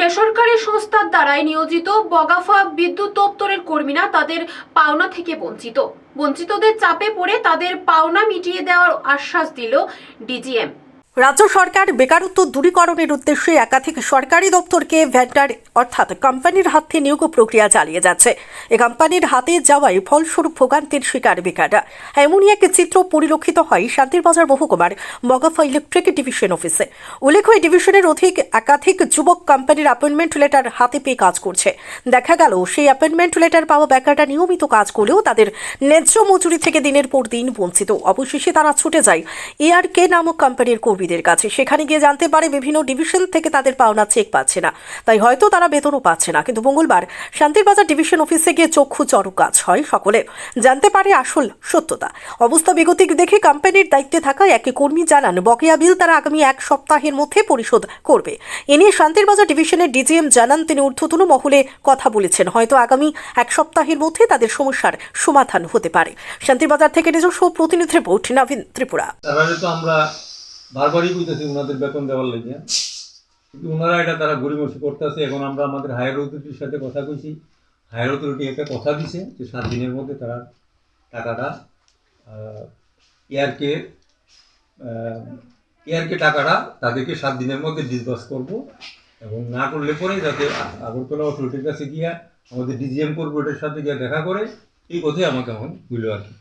বেসরকারি সংস্থার দ্বারাই নিয়োজিত বগাফা বিদ্যুৎ দপ্তরের কর্মীরা তাদের পাওনা থেকে বঞ্চিত। বঞ্চিতদের চাপে পড়ে তাদের পাওনা মিটিয়ে দেওয়ার আশ্বাস দিল ডিজিএম। রাজ্য সরকার বেকারত্ব দূরীকরণের উদ্দেশ্যে একাধিক সরকারি দপ্তরকে ভেন্ডার অর্থাৎ কোম্পানির হাতে নিয়োগ প্রক্রিয়া চালিয়ে যাচ্ছে। এ কোম্পানির হাতে যাওয়ায় ফলস্বরূপ ভোগান্তির শিকার বেকাররা। এমনই এক চিত্র পরিলক্ষিত হয় শান্তির শান্তিরবাজার মহকুমার বগাফা ইলেকট্রিক ডিভিশন অফিসে। উল্লেখ্য, এই ডিভিশনের অধিক একাধিক যুবক কোম্পানির অ্যাপয়েন্টমেন্ট লেটার হাতে পেয়ে কাজ করছে। দেখা গেল, সেই অ্যাপয়েন্টমেন্ট লেটার পাওয়া বেকাররা নিয়মিত কাজ করলেও তাদের ন্যায্য মজুরি থেকে দিনের পর দিন বঞ্চিত। অবশেষে তারা ছুটে যায় এআরকে নামক কোম্পানির কর্মীদের কাছে। সেখানে গিয়ে জানতে পারে বিভিন্ন ডিভিশন থেকে তাদের পাওনা চেক পাচ্ছে না। তাই হয়তো তারা বেতনও পাচ্ছে না। কিন্তু মঙ্গলবার শান্তিরবাজার ডিভিশন অফিসে গিয়ে চক্ষু চড়ক কাজ হয় সকলে জানতে পারে আসল সত্যতা। অবস্থা বেগতিক দেখে কোম্পানির দায়িত্বে থাকা এক কর্মী জানান, বকেয়া বিল তারা আগামী এক সপ্তাহের মধ্যে পরিশোধ করবে। এ নিয়ে শান্তিরবাজার ডিভিশনের ডিজিএম জানান, তিনি ঊর্ধ্বতন মহলে কথা বলেছেন। হয়তো আগামী এক সপ্তাহের মধ্যে তাদের সমস্যার সমাধান হতে পারে। শান্তিরবাজার থেকে নিজস্ব প্রতিনিধি রিপোর্ট, নবীন ত্রিপুরা। আমরা বারবারই বুঝতেছি ওনাদের বেতন দেওয়ার লেগে। কিন্তু ওনারা এটা তারা গড়িমসি করতেছে। এখন আমরা আমাদের হায়ার অথরিটির সাথে কথা কইছি। হায়ার অথরিটি একটা কথা দিছে যে সাত দিনের মধ্যে তারা টাকাটা এয়ারকে এয়ারকে টাকাটা তাদেরকে সাত দিনের মধ্যে ডিসবাস করব এবং না করলে পরে যাতে আগরতলা অথরিটির কাছে গিয়া আমাদের ডিজিএম কর্পোরেটের সাথে গিয়ে দেখা করে, এই কথাই আমাকে এখন বুঝলো আর কি।